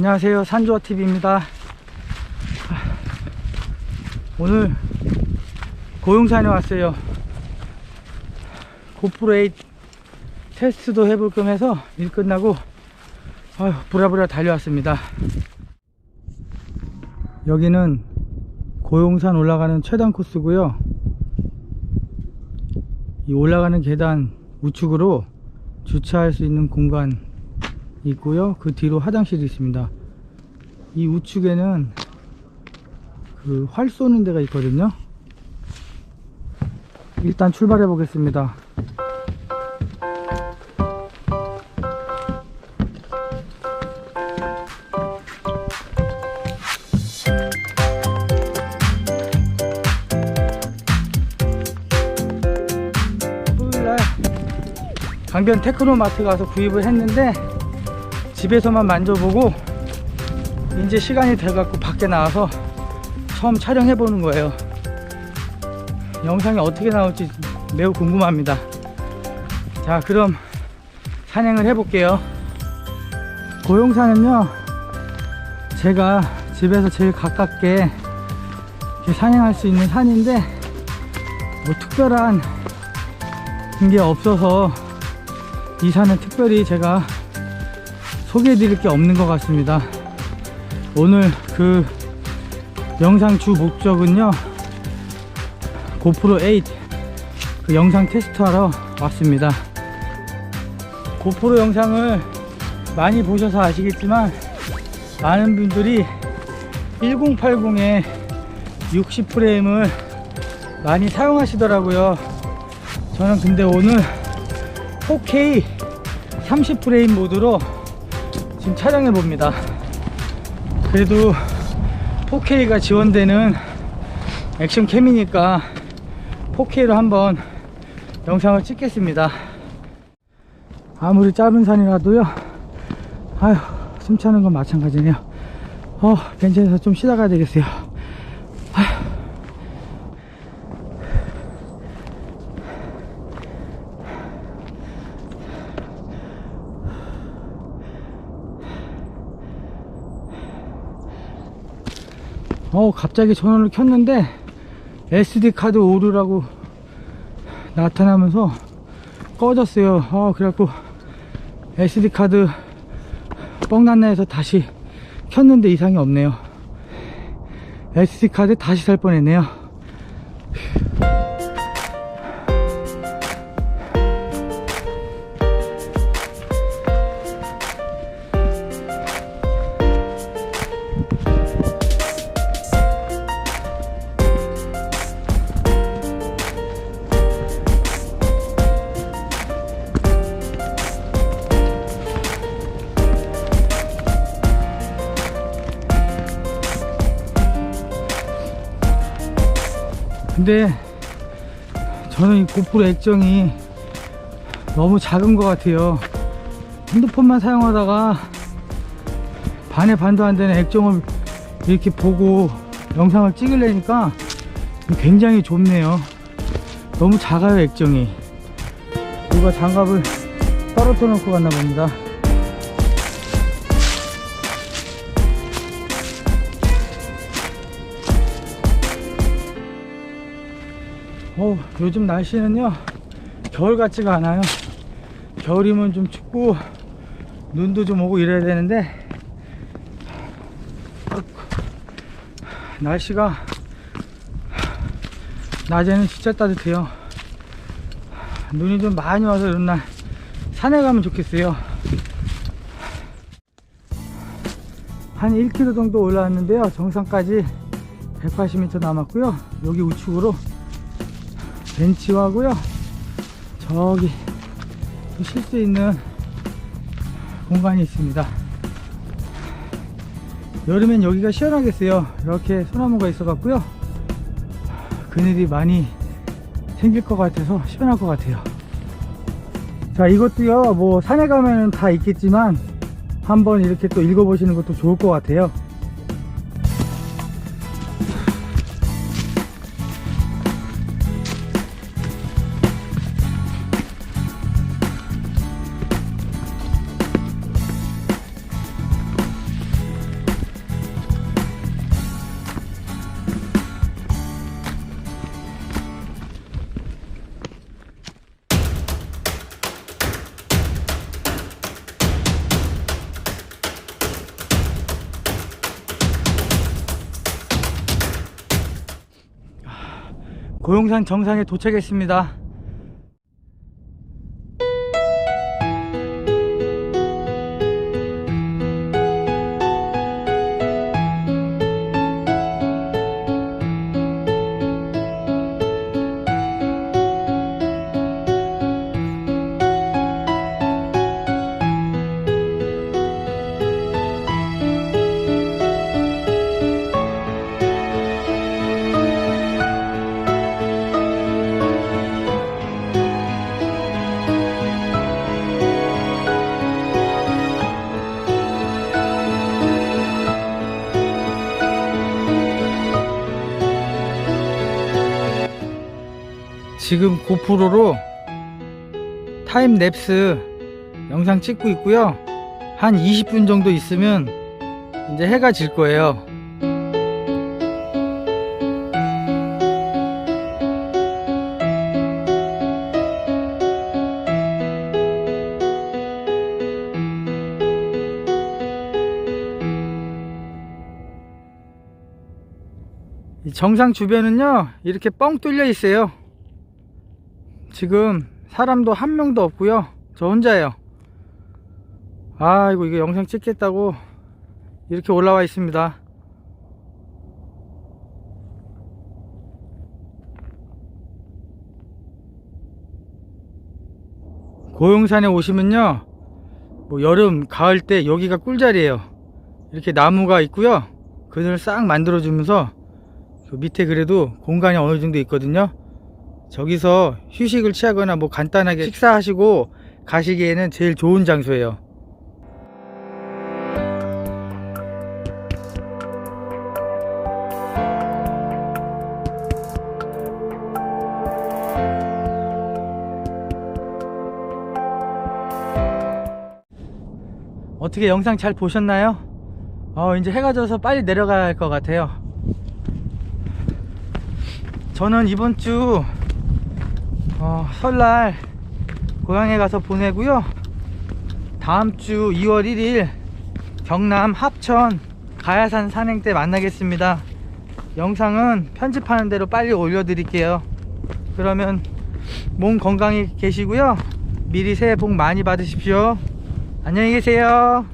안녕하세요. 산조아TV입니다. 오늘 고용산에 왔어요. 고프로 8 테스트도 해볼 겸 해서 일 끝나고 아휴 부랴부랴 달려왔습니다. 여기는 고용산 올라가는 최단 코스고요. 이 올라가는 계단 우측으로 주차할 수 있는 공간 있고요. 그 뒤로 화장실이 있습니다. 이 우측에는 그 활 쏘는 데가 있거든요. 일단 출발해 보겠습니다. 강변 테크노마트 가서 구입을 했는데 집에서만 만져보고 이제 시간이 돼갖고 밖에 나와서 처음 촬영해 보는 거예요. 영상이 어떻게 나올지 매우 궁금합니다. 자 그럼 산행을 해 볼게요. 고용산은요 제가 집에서 제일 가깝게 산행할 수 있는 산인데 뭐 특별한 게 없어서 이 산은 특별히 제가 소개해 드릴 게 없는 것 같습니다. 오늘 그 영상 주 목적은요 고프로 8 그 영상 테스트 하러 왔습니다. 고프로 영상을 많이 보셔서 아시겠지만 많은 분들이 1080에 60프레임을 많이 사용하시더라고요. 저는 근데 오늘 4K 30프레임 모드로 지금 촬영해 봅니다. 그래도 4K가 지원되는 액션 캠이니까 4K로 한번 영상을 찍겠습니다. 아무리 짧은 산이라도요. 아휴 숨 차는 건 마찬가지네요. 어 벤치에서 좀 쉬다 가야 되겠어요 어 갑자기 전원을 켰는데 SD 카드 오류라고 나타나면서 꺼졌어요. 어 그래갖고 SD 카드 뻥났나 해서 다시 켰는데 이상이 없네요. SD 카드 다시 살 뻔했네요 근데 저는 이 고프로 액정이 너무 작은 것 같아요. 핸드폰만 사용하다가 반에 반도 안 되는 액정을 이렇게 보고 영상을 찍으려니까 굉장히 좁네요. 너무 작아요 액정이. 누가 장갑을 떨어뜨려 놓고 갔나 봅니다 어, 요즘 날씨는요 겨울 같지가 않아요. 겨울이면 좀 춥고 눈도 좀 오고 이래야 되는데 날씨가 낮에는 진짜 따뜻해요. 눈이 좀 많이 와서 이런 날 산에 가면 좋겠어요. 한 1km 정도 올라왔는데요. 정상까지 180m 남았고요. 여기 우측으로 벤치하고요. 저기 쉴 수 있는 공간이 있습니다. 여름엔 여기가 시원하겠어요. 이렇게 소나무가 있어 갖고요. 그늘이 많이 생길 것 같아서 시원할 것 같아요. 자 이것도요. 뭐 산에 가면은 다 있겠지만 한번 이렇게 또 읽어보시는 것도 좋을 것 같아요 고용산 정상에 도착했습니다. 지금 고프로로 타임 랩스 영상 찍고 있고요. 한 20분 정도 있으면 이제 해가 질 거예요. 이 정상 주변은요, 이렇게 뻥 뚫려 있어요. 지금 사람도 한 명도 없고요. 저 혼자예요. 아이고 이거 영상 찍겠다고 이렇게 올라와 있습니다. 고용산에 오시면요 뭐 여름 가을 때 여기가 꿀자리예요. 이렇게 나무가 있고요. 그늘을 싹 만들어 주면서 그 밑에 그래도 공간이 어느 정도 있거든요 저기서 휴식을 취하거나 뭐 간단하게 식사하시고 가시기에는 제일 좋은 장소예요. 어떻게 영상 잘 보셨나요? 어, 이제 해가 져서 빨리 할것 같아요. 저는 이번 주 어, 설날 고향에 가서 보내고요. 다음 주 2월 1일 경남 합천 가야산 산행 때 만나겠습니다. 영상은 편집하는 대로 빨리 올려드릴게요. 그러면 몸 건강히 계시고요. 미리 새해 복 많이 받으십시오. 안녕히 계세요.